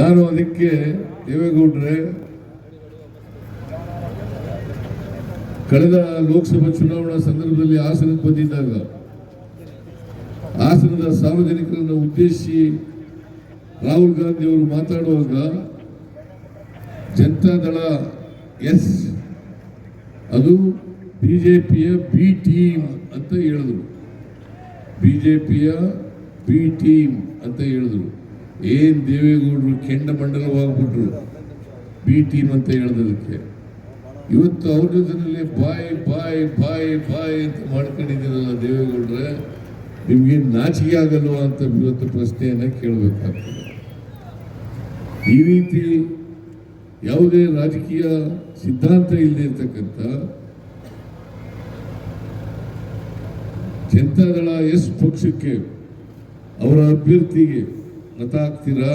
ನಾನು ಅದಕ್ಕೆ ದೇವೇಗೌಡ್ರೆ, ಕಳೆದ ಲೋಕಸಭಾ ಚುನಾವಣಾ ಸಂದರ್ಭದಲ್ಲಿ ಹಾಸನಕ್ಕೆ ಬಂದಿದ್ದಾಗ, ಹಾಸನದ ಸಾರ್ವಜನಿಕರನ್ನು ಉದ್ದೇಶಿಸಿ ರಾಹುಲ್ ಗಾಂಧಿ ಅವರು ಮಾತಾಡುವಾಗ ಜನತಾದಳ ಎಸ್, ಅದು ಬಿಜೆಪಿಯ ಬಿ ಟೀಮ್ ಅಂತ ಹೇಳಿದ್ರು. ಪಿಯ ಬಿ ಟೀಮ್ ಅಂತ ಹೇಳಿದ್ರು. ಏನ್ ದೇವೇಗೌಡರು ಕೆಂಡ ಮಂಡಲವಾಗ್ಬಿಟ್ರು? ಬಿ ಟೀಮ್ ಅಂತ ಹೇಳೋದಕ್ಕೆ. ಇವತ್ತು ಅವ್ರ ಜೊತೆಯಲ್ಲಿ ಬಾಯ್ ಬಾಯ್ ಬಾಯ್ ಬಾಯ್ ಅಂತ ಮಾಡ್ಕೊಂಡಿದ್ದೀರಲ್ಲ ದೇವೇಗೌಡ್ರೆ, ನಿಮ್ಗೆ ನಾಚಿಕೆ ಆಗಲ್ವ ಅಂತ ಇವತ್ತು ಪ್ರಶ್ನೆಯನ್ನು ಕೇಳಬೇಕಾಗ್ತದೆ. ಈ ರೀತಿ ಯಾವುದೇ ರಾಜಕೀಯ ಸಿದ್ಧಾಂತ ಇಲ್ಲದೆ ಇರ್ತಕ್ಕಂಥ ಜನತಾದಳ ಎಸ್ ಪಕ್ಷಕ್ಕೆ ಅವರ ಅಭ್ಯರ್ಥಿಗೆ ಮತ ಹಾಕ್ತೀರಾ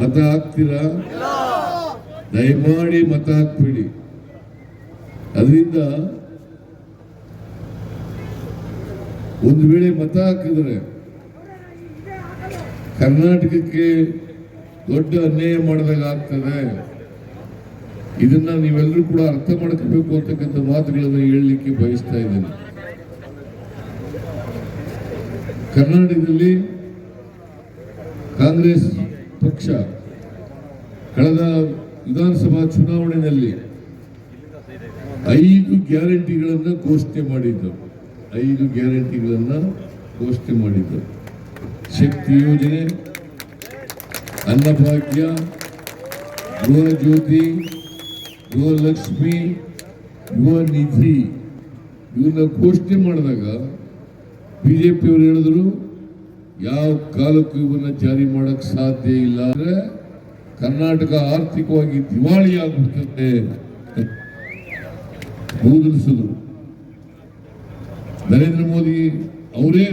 ಮತ ಹಾಕ್ತೀರಾ ದಯಮಾಡಿ ಮತ ಹಾಕ್ಬೇಡಿ ಅದರಿಂದ ಒಂದು ವೇಳೆ ಮತ ಹಾಕಿದ್ರೆ ಕರ್ನಾಟಕಕ್ಕೆ ದೊಡ್ಡ ಅನ್ಯಾಯ ಮಾಡಿದಾಗ ಆಗ್ತದೆ. ಇದನ್ನ ನೀವೆಲ್ಲರೂ ಕೂಡ ಅರ್ಥ ಮಾಡ್ಕೋಬೇಕು ಅಂತಕ್ಕಂಥ ಮಾತುಗಳನ್ನು ಹೇಳಲಿಕ್ಕೆ ಬಯಸ್ತಾ ಇದ್ದೇನೆ. ಕರ್ನಾಟಕದಲ್ಲಿ ಕಾಂಗ್ರೆಸ್ ಪಕ್ಷ ಕಳೆದ ವಿಧಾನಸಭಾ ಚುನಾವಣೆಯಲ್ಲಿ ಐದು ಗ್ಯಾರಂಟಿಗಳನ್ನು ಘೋಷಣೆ ಮಾಡಿದ್ದು. ಐದು ಗ್ಯಾರಂಟಿಗಳನ್ನು ಘೋಷಣೆ ಮಾಡಿದ್ದು. ಶಕ್ತಿ ಯೋಜನೆ, ಅನ್ನಭಾಗ್ಯ, ಗೃಹ ಜ್ಯೋತಿ ಗೃಹಲಕ್ಷ್ಮಿ ಯುವ ನಿಧಿ ಇವನ್ನ ಘೋಷಣೆ ಮಾಡಿದಾಗ ಬಿಜೆಪಿಯವರು ಹೇಳಿದ್ರು ಯಾವ ಕಾಲಕ್ಕೂ ಇವನ್ನ ಜಾರಿ ಮಾಡಕ್ ಸಾಧ್ಯ ಇಲ್ಲ. ಅಂದ್ರೆ ಕರ್ನಾಟಕ ಆರ್ಥಿಕವಾಗಿ ದಿವಾಳಿ ಆಗ್ಬಿಡ್ತದೆ. ಮೂದಲಿಸಿದ್ರು ನರೇಂದ್ರ ಮೋದಿ ಅವರೇ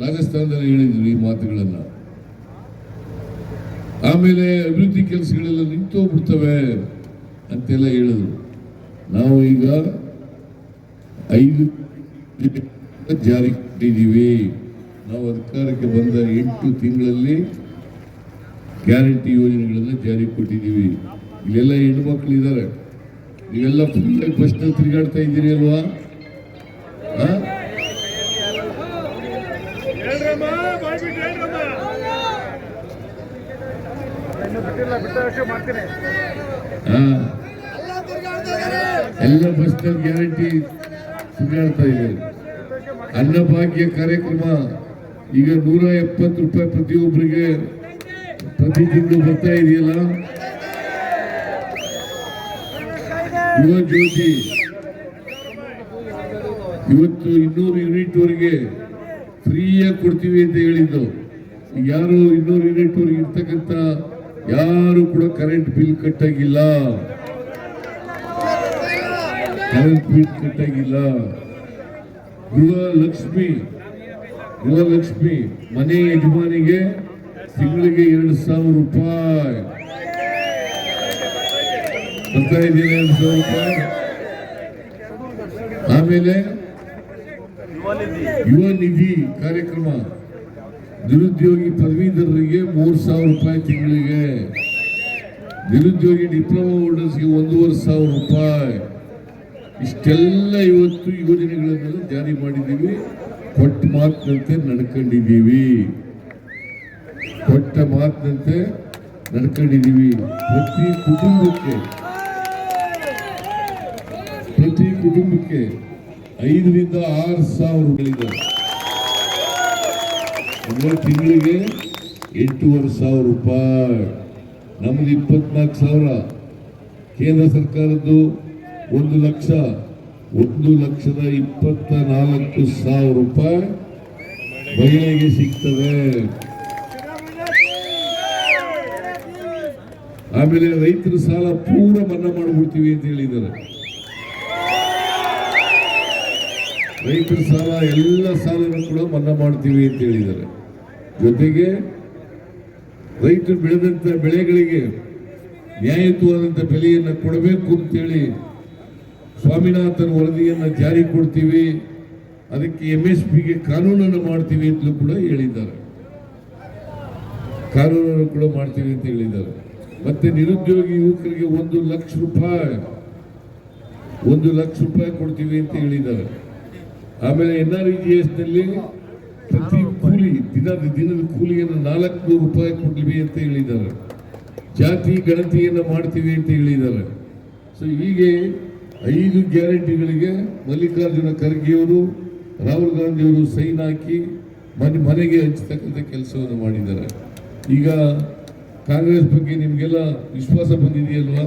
ರಾಜಸ್ಥಾನದಲ್ಲಿ ಹೇಳಿದ್ರು ಈ ಮಾತುಗಳನ್ನ. ಆಮೇಲೆ ಅಭಿವೃದ್ಧಿ ಕೆಲಸಗಳೆಲ್ಲ ನಿಂತೋಗ್ಬಿಡ್ತವೆ ಅಂತೆಲ್ಲ ಹೇಳಿದ್ರು. ನಾವು ಈಗ ಐದು ಜಾರಿ ಕೊಟ್ಟಿದ್ದೀವಿ ನಾವು ಅಧಿಕಾರಕ್ಕೆ ಬಂದ ಎಂಟು ತಿಂಗಳಲ್ಲಿ ಗ್ಯಾರಂಟಿ ಯೋಜನೆಗಳನ್ನು ಜಾರಿ ಕೊಟ್ಟಿದ್ದೀವಿ. ಇಲ್ಲೆಲ್ಲ ಹೆಣ್ಮಕ್ಳು ಇದ್ದಾರೆ ನೀವೆಲ್ಲ ಫುಲ್ ಬಸ್ನಲ್ಲಿ ತಿರುಗಾಡ್ತಾ ಇದ್ದೀರಿ ಅಲ್ವಾ? ಎಲ್ಲ ಫಸ್ಟ್ ಗ್ಯಾರಂಟಿ ತಿರುಗಾಡ್ತಾ ಇದ್ದೀವಿ ಅನ್ನಭಾಗ್ಯ ಕಾರ್ಯಕ್ರಮ. ಈಗ ನೂರ ಎಪ್ಪತ್ತು ರೂಪಾಯಿ ಪ್ರತಿಯೊಬ್ಬರಿಗೆ ಪ್ರತಿ ತಿಂಗಳು ಬರ್ತಾ ಇದೆಯಲ್ಲ? ಯುವ ಜ್ಯೋತಿ, ಇವತ್ತು ಇನ್ನೂರು ಯೂನಿಟ್ ವರೆಗೆ ಫ್ರೀಯಾಗಿ ಕೊಡ್ತೀವಿ ಅಂತ ಹೇಳಿದ್ದು. ಯಾರು ಇನ್ನೂರು ಯೂನಿಟ್ ವರೆಗೆ ಇರ್ತಕ್ಕಂಥ ಯಾರು ಕೂಡ ಕರೆಂಟ್ ಬಿಲ್ ಕಟ್ಟಾಗಿಲ್ಲ. ಕರೆಂಟ್ ಬಿಲ್ ಕಟ್ಟಾಗಿಲ್ಲ. ಗೃಹ ಲಕ್ಷ್ಮಿ ಗೃಹ ಲಕ್ಷ್ಮಿ ಮನೆ ಯಜಮಾನಿಗೆ ತಿಂಗಳಿಗೆ ಎರಡು ಸಾವಿರ ರೂಪಾಯಿ. ರೂಪಾಯಿ? ಆಮೇಲೆ ಯುವ ನಿಧಿ ಕಾರ್ಯಕ್ರಮ. ನಿರುದ್ಯೋಗಿ ಪದವೀಧರರಿಗೆ ಮೂರು ಸಾವಿರ ರೂಪಾಯಿ ತಿಂಗಳಿಗೆ. ನಿರುದ್ಯೋಗಿ ಡಿಪ್ಲೊಮಾ ಹೋಲ್ಡರ್ಸ್ಗೆ ಒಂದೂವರೆ ಸಾವಿರ ರೂಪಾಯಿ. ಇಷ್ಟೆಲ್ಲ ಇವತ್ತು ಯೋಜನೆಗಳನ್ನು ಜಾರಿ ಮಾಡಿದ್ದೀವಿ. ಕೊಟ್ಟ ಮಾತಿನಂತೆ ನಡ್ಕೊಂಡಿದ್ದೀವಿ. ಕೊಟ್ಟ ಮಾತಿನಂತೆ ನಡ್ಕೊಂಡಿದ್ದೀವಿ. ಪ್ರತಿ ಕುಟುಂಬಕ್ಕೆ ಪ್ರತಿ ಕುಟುಂಬಕ್ಕೆ ಐದರಿಂದ ಆರು ಸಾವಿರಗಳಿದೆ ಅಂದ್ರೆ ತಿಂಗಳಿಗೆ ಎಂಟೂವರೆ ಸಾವಿರ ರೂಪಾಯಿ. ನಮ್ದು ಇಪ್ಪತ್ನಾಲ್ಕು ಸಾವಿರ. ಕೇಂದ್ರ ಸರ್ಕಾರದ್ದು ಒಂದು ಲಕ್ಷ. ಒಂದು ಲಕ್ಷದ ಇಪ್ಪತ್ತ ನಾಲ್ಕು ಸಾವಿರ ರೂಪಾಯಿ ಮಹಿಳೆಗೆ ಸಿಗ್ತದೆ. ಆಮೇಲೆ ರೈತರ ಸಾಲ ಪೂರ ಮನ್ನಾ ಮಾಡಿಬಿಡ್ತೀವಿ ಅಂತ ಹೇಳಿದ್ದಾರೆ. ರೈತರ ಸಾಲ, ಎಲ್ಲ ಸಾಲವನ್ನು ಕೂಡ ಮನ್ನಾ ಮಾಡ್ತೀವಿ ಅಂತ ಹೇಳಿದ್ದಾರೆ. ಜೊತೆಗೆ ರೈತರು ಬೆಳೆದಂತ ಬೆಳೆಗಳಿಗೆ ನ್ಯಾಯಯುತವಾದಂಥ ಬೆಲೆಯನ್ನು ಕೊಡಬೇಕು ಅಂತೇಳಿ ಸ್ವಾಮಿನಾಥನ್ ವರದಿಯನ್ನು ಜಾರಿ ಕೊಡ್ತೀವಿ, ಅದಕ್ಕೆ ಎಂ ಎಸ್ ಪಿಗೆ ಕಾನೂನನ್ನು ಮಾಡ್ತೀವಿ ಅಂತಲೂ ಕೂಡ ಹೇಳಿದ್ದಾರೆ. ಕಾನೂನನ್ನು ಕೂಡ ಮಾಡ್ತೀವಿ ಅಂತ ಹೇಳಿದ್ದಾರೆ. ಮತ್ತೆ ನಿರುದ್ಯೋಗಿ ಯುವಕರಿಗೆ ಒಂದು ಲಕ್ಷ ರೂಪಾಯಿ, ಒಂದು ಲಕ್ಷ ರೂಪಾಯಿ ಕೊಡ್ತೀವಿ ಅಂತ ಹೇಳಿದ್ದಾರೆ. ಆಮೇಲೆ ಎನ್ ಆರ್ ಇ ಜಿ ಎಸ್ನಲ್ಲಿ ಪ್ರತಿ ಕೂಲಿ, ದಿನದ ದಿನದ ಕೂಲಿಯನ್ನು ನಾಲ್ಕು ರೂಪಾಯಿ ಕೊಡ್ತೀವಿ ಅಂತ ಹೇಳಿದ್ದಾರೆ. ಜಾತಿ ಗಣತಿಯನ್ನು ಮಾಡ್ತೀವಿ ಅಂತ ಹೇಳಿದ್ದಾರೆ. ಸೊ ಹೀಗೆ ಐದು ಗ್ಯಾರಂಟಿಗಳಿಗೆ ಮಲ್ಲಿಕಾರ್ಜುನ ಖರ್ಗೆಯವರು, ರಾಹುಲ್ ಗಾಂಧಿಯವರು ಸೈನ್ ಹಾಕಿ ಮನೆ, ಮನೆಗೆ ಹಂಚತಕ್ಕಂಥ ಕೆಲಸವನ್ನು ಮಾಡಿದ್ದಾರೆ. ಈಗ ಕಾಂಗ್ರೆಸ್ ಬಗ್ಗೆ ನಿಮಗೆಲ್ಲ ವಿಶ್ವಾಸ ಬಂದಿದೆಯಲ್ವಾ?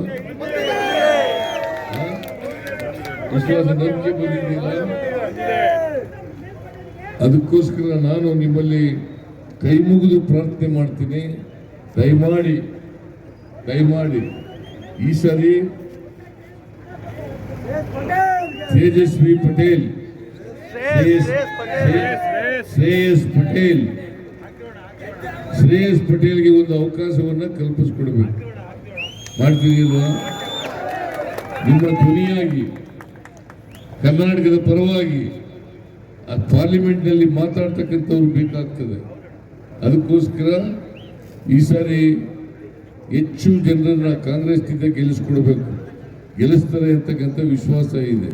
ವಿಶ್ವಾಸ ನಂಬಿಕೆ ಬಂದಿದೆಯಲ್ಲ? ಅದಕ್ಕೋಸ್ಕರ ನಾನು ನಿಮ್ಮಲ್ಲಿ ಕೈ ಮುಗಿದು ಪ್ರಾರ್ಥನೆ ಮಾಡ್ತೀನಿ. ದಯಮಾಡಿ ದಯಮಾಡಿ ಈ ಸರಿ ತೇಜಸ್ವಿ ಪಟೇಲ್. ಶ್ರೇಯಸ್ ಪಟೇಲ್. ಶ್ರೇಯಸ್ ಪಟೇಲ್ಗೆ ಒಂದು ಅವಕಾಶವನ್ನ ಕಲ್ಪಿಸ್ಕೊಡ್ಬೇಕು. ಮಾಡ್ತಿದ್ದೀರ ನಿಮ್ಮ ಧ್ವನಿಯಾಗಿ ಕರ್ನಾಟಕದ ಪರವಾಗಿ ಆ ಪಾರ್ಲಿಮೆಂಟ್ನಲ್ಲಿ ಮಾತಾಡ್ತಕ್ಕಂಥವ್ರು ಬೇಕಾಗ್ತದೆ. ಅದಕ್ಕೋಸ್ಕರ ಈ ಸಾರಿ ಹೆಚ್ಚು ಜನರನ್ನ ಕಾಂಗ್ರೆಸ್ನಿಂದ ಗೆಲ್ಲಿಸ್ಕೊಡ್ಬೇಕು. ಗೆಲ್ಲಿಸ್ತಾರೆ ಅಂತಕ್ಕಂಥ ವಿಶ್ವಾಸ ಇದೆ.